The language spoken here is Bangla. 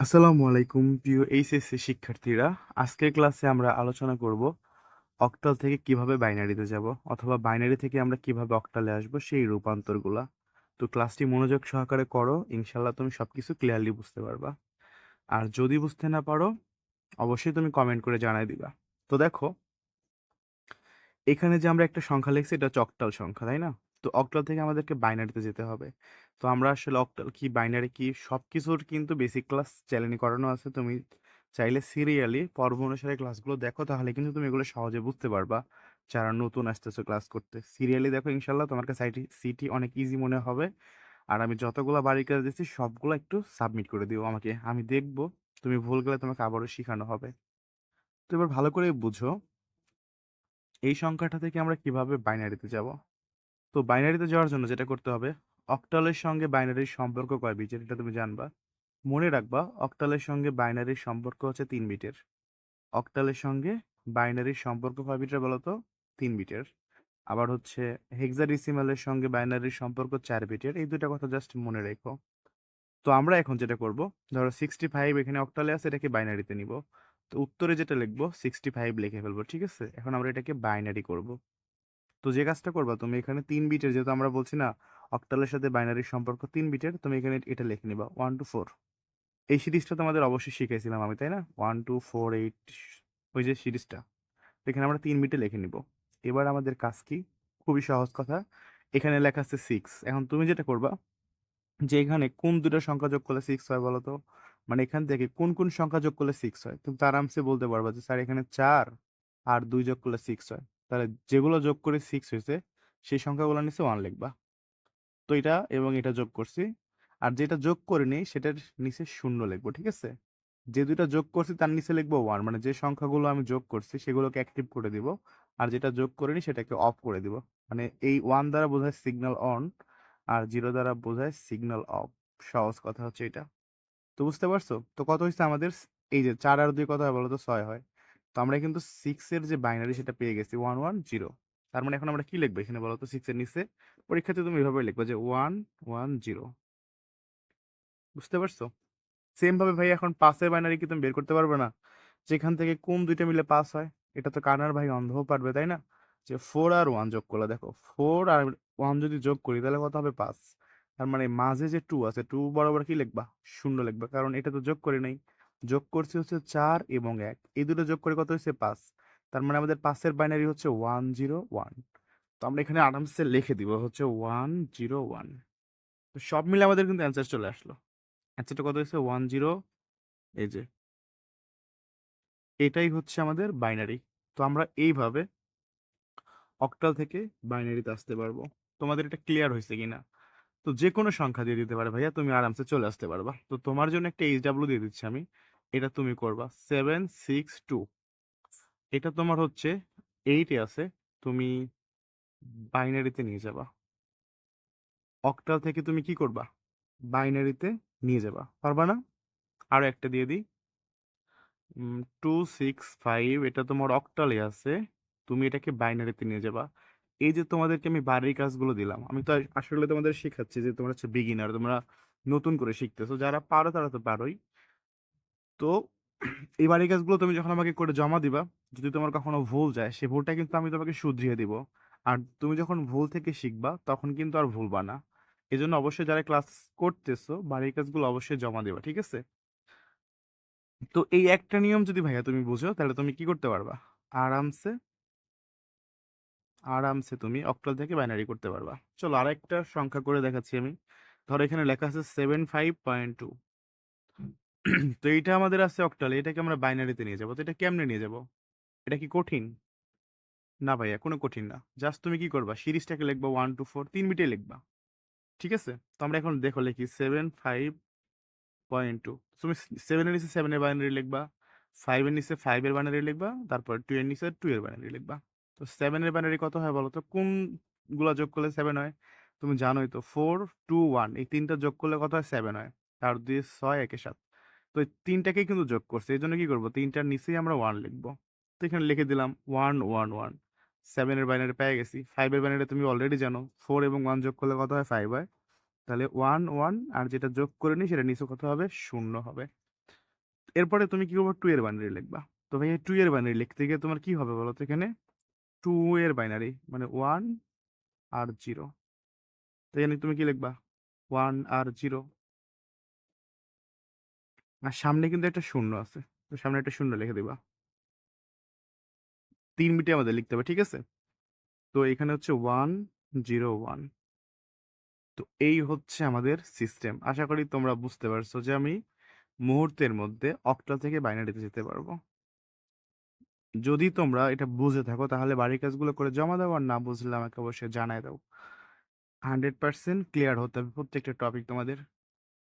আসসালামু আলাইকুম, প্রিয় এইচএসসি শিক্ষার্থীরা। আজকের ক্লাসে আমরা আলোচনা করব অক্টাল থেকে কীভাবে বাইনারিতে যাব অথবা বাইনারি থেকে আমরা কীভাবে অক্টালে আসব সেই রূপান্তরগুলা। তো ক্লাসটি মনোযোগ সহকারে করো ইনশাল্লাহ তুমি সব কিছু ক্লিয়ারলি বুঝতে পারবা। আর যদি বুঝতে না পারো, অবশ্যই তুমি কমেন্ট করে জানাই দিবা। তো দেখো, এখানে যে আমরা একটা সংখ্যা লিখছি, এটা হচ্ছে অক্টাল সংখ্যা, তাই না? তো অক্টাল থেকে আমাদেরকে বাইনারিতে যেতে হবে। তো আমরা আসলে অক্টাল কি বাইনারি কি সব কিছুর কিন্তু বেসিক ক্লাস চ্যালেঞ্জ করানো আছে। তুমি চাইলে সিরিয়ালি পর্ব অনুসারে ক্লাসগুলো দেখো, তাহলে কিন্তু তুমি এগুলো সহজে বুঝতে পারবা। যারা নতুন আসতেছো ক্লাস করতে। সিরিয়ালি দেখো ইনশাল্লাহ তোমার কাছে সিটি অনেক ইজি মনে হবে। আর আমি যতগুলো বাড়ির কাজ দিচ্ছি সবগুলো একটু সাবমিট করে দিও আমাকে। আমি দেখব, তুমি ভুল গেলে তোমাকে আবারও শেখানো হবে। তো এবার ভালো করে বুঝো, এই সংখ্যাটা থেকে আমরা কীভাবে বাইনারিতে যাব। তো বাইনারিতে যাওয়ার জন্য যেটা করতে হবে অক্টালের সঙ্গে বাইনারির সম্পর্ক কয় বিটের এটা তুমি জানবা। মনে রাখবা অক্টালের সঙ্গে বাইনারির সম্পর্ক হচ্ছে তিন বিটের অক্টালের সঙ্গে বাইনারির সম্পর্ক কয় বিটের বলতো? তিন বিটের আবার হচ্ছে হেক্সাডেসিমালের সঙ্গে বাইনারির সম্পর্ক চার বিটের এই দুটা কথা জাস্ট মনে রেখো। তো আমরা এখন যেটা করব, ধরো সিক্সটি ফাইভ এখানে অক্টালে আছে, এটাকে বাইনারিতে নিব। তো উত্তরে যেটা লিখব সিক্সটি ফাইভ লিখে ফেলব, ঠিক আছে? এখন আমরা এটাকে বাইনারি করব। তো যে কাজটা করবা, তুমি এখানে তিন বিটের, যেহেতু আমরা বলছি না, অক্টালের সাথে বাইনারির সম্পর্ক তিন বিটের, তুমি এখানে এটা লিখে নিবা ওয়ান টু ফোর এই সিরিজটা তোমাদের অবশ্যই শিখেছিলাম আমি, তাই না? ওয়ান টু ফোর এইট ওই যে সিরিজটা। এখানে আমরা তিন বিটে লিখে নিব। এবার আমাদের কাজ কি? খুবই সহজ কথা। এখানে লেখা আছে সিক্স এখন তুমি যেটা করবা, যে এখানে কোন দুটো সংখ্যা যোগ করলে সিক্স হয় বলো তো মানে এখান থেকে কোন কোন সংখ্যা যোগ করলে সিক্স হয়? তুমি তো আরামসে বলতে পারবা যে, স্যার, এখানে চার আর দুই যোগ করলে সিক্স হয়। তাহলে যেগুলো যোগ করে সিক্স হয়েছে সেই সংখ্যাগুলো নিচে ওয়ান লিখবা। তো এটা এবং এটা যোগ করছি। আর যেটা যোগ করিনি সেটার নিচে শূন্য লিখব, ঠিক আছে? যে দুইটা যোগ করছি, তার নিচে লিখব ওয়ান মানে যে সংখ্যাগুলো আমি যোগ করছি, সেগুলোকে অ্যাক্টিভ করে দিব। আর যেটা যোগ করিনি সেটাকে অফ করে দিব। মানে এই ওয়ান দ্বারা বোঝায় সিগন্যাল অন আর জিরো দ্বারা বোঝায় সিগন্যাল অফ সহজ কথা হচ্ছে এটা। তো বুঝতে পারছ? তো কত হয়েছে আমাদের? এই যে চার আর দুই কথা বলো তো? ছয় হয়। তো আমরা কিন্তু সিক্স এর যে বাইনারি সেটা পেয়ে গেছি ওয়ান ওয়ান জিরো তার মানে এখন আমরা কি লিখব এখানে বলো তো সিক্স এর নিচে। পরীক্ষাতে তুমি এভাবে লিখব যে ওয়ান ওয়ান জিরো বুঝতে পারছ? সেম ভাবে ভাই এখন পাঁচের বাইনারি কি তুমি বের করতে পারবে না? যেখান থেকে কোন দুইটা মিলে পাস হয়, এটা তো কানার ভাই অন্ধও পারবে, তাই না? যে ফোর আর ওয়ান যোগ করলে, দেখো ফোর আর ওয়ান যদি যোগ করি, তাহলে কত হবে পাঁচ তার মানে মাঝে যে টু আছে টু বরাবর কি লিখবা? শূন্য লিখবা, কারণ এটা তো যোগ করি নাই। যোগ করছি হচ্ছে চার এবং এক। এই দুটো যোগ করে কত হচ্ছে পাঁচ। তার মানে আমাদের পাঁচের বাইনারি হচ্ছে ওয়ান জিরো ওয়ান তো আমরা এখানে আরামসে লিখে দিব হচ্ছে ওয়ান জিরো ওয়ান তো সব মিলে আমাদের কিন্তু অ্যান্সার চলে আসলো। অ্যান্সারটা কত হয়েছে? ওয়ান জিরো এই যে। এটাই হচ্ছে আমাদের বাইনারি তো আমরা এইভাবে অক্টাল থেকে বাইনারিতে আসতে পারব। তোমাদের এটা ক্লিয়ার হয়েছে কিনা? তো যে কোনো সংখ্যা দিয়ে দিতে পারে ভাইয়া, তুমি আরামসে চলে আসতে পারবা। তো তোমার জন্য একটা এইচ ডাব্লিউ দিয়ে দিচ্ছি আমি। এটা তুমি করবা। সেভেন সিক্স টু এটা তোমার হচ্ছে এইটে আছে, তুমি বাইনারিতে নিয়ে যাবা। অক্টাল থেকে তুমি কি করবা? বাইনারিতে নিয়ে যাবা। পারবা না? আরও একটা দিয়ে দিই। টু সিক্স ফাইভ এটা তোমার অক্টালে আছে, তুমি এটাকে বাইনারিতে নিয়ে যাবা। এই যে তোমাদেরকে আমি বাড়ির কাজগুলো দিলাম, আমি তো আসলে তোমাদের শেখাচ্ছি যে তোমরা হচ্ছে বিগিনার তোমরা নতুন করে শিখতেছো। যারা পারো তারা তো পারোই। তো এই বাড়ির কাজগুলো তুমি যখন আমাকে করে জমা দিবা, যদি তোমার কখনো ভুল যায়, সে ভুলটা কিন্তু আমি তোমাকে শুধরিয়ে দিব। আর তুমি যখন ভুল থেকে শিখবা, তখন কিন্তু আর ভুলবা না। এই জন্য অবশ্যই যারা ক্লাস করতেছো, বাড়ির কাজগুলো অবশ্যই জমা দিবা, ঠিক আছে? তো এই একটা নিয়ম যদি ভাইয়া তুমি বুঝো, তাহলে তুমি কি করতে পারবা? আরামসে আরামসে তুমি অক্টাল থেকে বাইনারি করতে পারবা। চলো আরেকটা সংখ্যা করে দেখাচ্ছি আমি। ধরো এখানে লেখা আছে সেভেন ফাইভ পয়েন্ট টু তো এইটা আমাদের আছে অক্টাল, এটাকে আমরা বাইনারিতে নিয়ে যাব। তো এটা কেমনে নিয়ে যাব? এটা কি কঠিন? না ভাইয়া, কোনো কঠিন না। জাস্ট তুমি কি করবা, সিরিজটাকে লিখবা ওয়ান, টু, ফোর, তিন মিনিটে লিখবা। ঠিক আছে? তো আমরা এখন দেখো লিখি সেভেন, ফাইভ পয়েন্ট টু। তুমি সেভেনের নিচে সেভেনের বাইনারি লিখবা ফাইভের নিচে ফাইভের বাইনারি লিখবা, তারপর টু এর নিচে টু এর বাইনারি লিখবা। তো সেভেনের বাইনারি কত হয় বলো তো? কোনগুলো যোগ করলে সেভেন হয়? তুমি জানোই তো, ফোর, টু, ওয়ান, এই তিনটা যোগ করলে কত হয়? সেভেন হয়। তার দুই, ছয়, একে, সাত। তো তিনটাকেই কিন্তু যোগ করছে। এই জন্য কী করব? তিনটার নিচেই আমরা ওয়ান লিখব। তো এখানে লিখে দিলাম ওয়ান ওয়ান ওয়ান সেভেনের বাইনারি পেয়ে গেছি। ফাইভের বাইনারি তুমি অলরেডি জানো। ফোর এবং ওয়ান যোগ করলে কত হয়? ফাইভ হয়। তাহলে ওয়ান ওয়ান আর যেটা যোগ করে নি সেটা নিচে কত হবে? শূন্য হবে। এরপরে তুমি কী করব? 2 এর বাইনারি লিখবা। তো ভাইয়া 2 এর বাইনারি লিখতে গিয়ে তোমার কী হবে বলো তো এখানে? টু এর বাইনারি মানে ওয়ান আর জিরো তো এখানে তুমি কি লিখবা? ওয়ান আর 0 আর সামনে কিন্তু একটা শূন্য আছে। তো সামনে একটা শূন্য লিখে দিবা। 3 বিটে আমাদের লিখতে হবে, ঠিক আছে? তো এখানে হচ্ছে 1 0 1 তো এই হচ্ছে আমাদের সিস্টেম। আশা করি তোমরা বুঝতে পারছ যে আমি মুহূর্তের মধ্যে অক্টাল থেকে বাইনারিতে যেতে পারব। যদি তোমরা এটা বুঝে থাকো তাহলে বাড়ির কাজগুলো করে জমা দাও আর না বুঝলে আমাকে অবশ্যই জানায় দাও। 100% ক্লিয়ার হতে হবে প্রত্যেকটা টপিক তোমাদের।